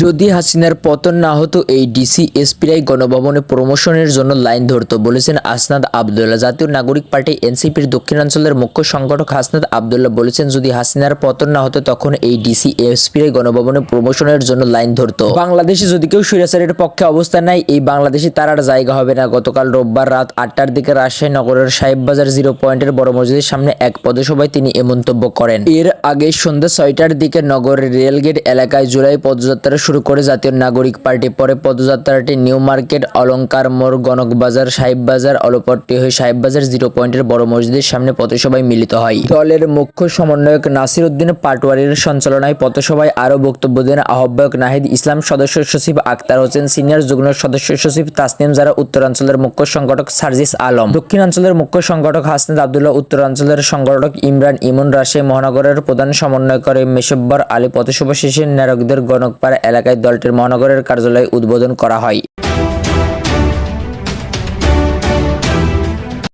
যদি হাসিনার পতন না হতো, এই ডিসি এসপিআই গণভবনে প্রমোশনের জন্য লাইন ধরতো, বলেছেন আসনাদ আবদুল্লাহ। জাতীয় নাগরিক পার্টি এনসিপির দক্ষিণাঞ্চলের মুখ্য সংগঠক হাসনাদ আবদুল্লাহ বলেছেন, যদি হাসিনার পতন না হতো, তখন এই ডিসি এসপিআই গণভবনে প্রমোশনের জন্য লাইন ধরতো। বাংলাদেশে যদি কেউ সুরেসারের পক্ষে অবস্থান নেয়, এই বাংলাদেশে তার আর জায়গা হবে না। গতকাল রোববার রাত আটটার দিকে রাজশাহী নগরের সাহেববাজার জিরো পয়েন্টের বড় মসজিদের সামনে এক পদসভায় তিনি এ মন্তব্য করেন। এর আগে সন্ধ্যা ছয়টার দিকে নগরের রেলগেট এলাকায় জুলাই পদযাত্রা শুরু করে জাতীয় নাগরিক পার্টি। পরে পদযাত্রাটি নিউ মার্কেট, অলংকার মোড়, গণক বাজার, সাহেব বাজার, অলপট্টি হয়ে সাহেব বাজার জিরো পয়েন্টের বড় মসজিদের সামনে পথসভায় মিলিত হয়। দলের মুখ্য সমন্বয়ক নাসির উদ্দিন পাটোয়ারির সঞ্চালনায় পথসভায় আরও বক্তব্য দেন আহ্বায়ক নাহিদ ইসলাম, সদস্য সচিব আক্তার হোসেন, সিনিয়র যুগ্ম সদস্য সচিব তাসনিম যারা উত্তরাঞ্চলের মুখ্য সংগঠক সার্জিস আলম, দক্ষিণাঞ্চলের মুখ্য সংগঠক হাসনাদ আবদুল্লাহ, উত্তরাঞ্চলের সংগঠক ইমরান ইমন রাশে মহানগরের প্রধান সমন্বয়কারী মেশব্বর আলী, পথসভা শেষে নারকদের গণকপাড়া এলাকায় দলটির মহানগরের কার্যালয় উদ্বোধন করা হয়।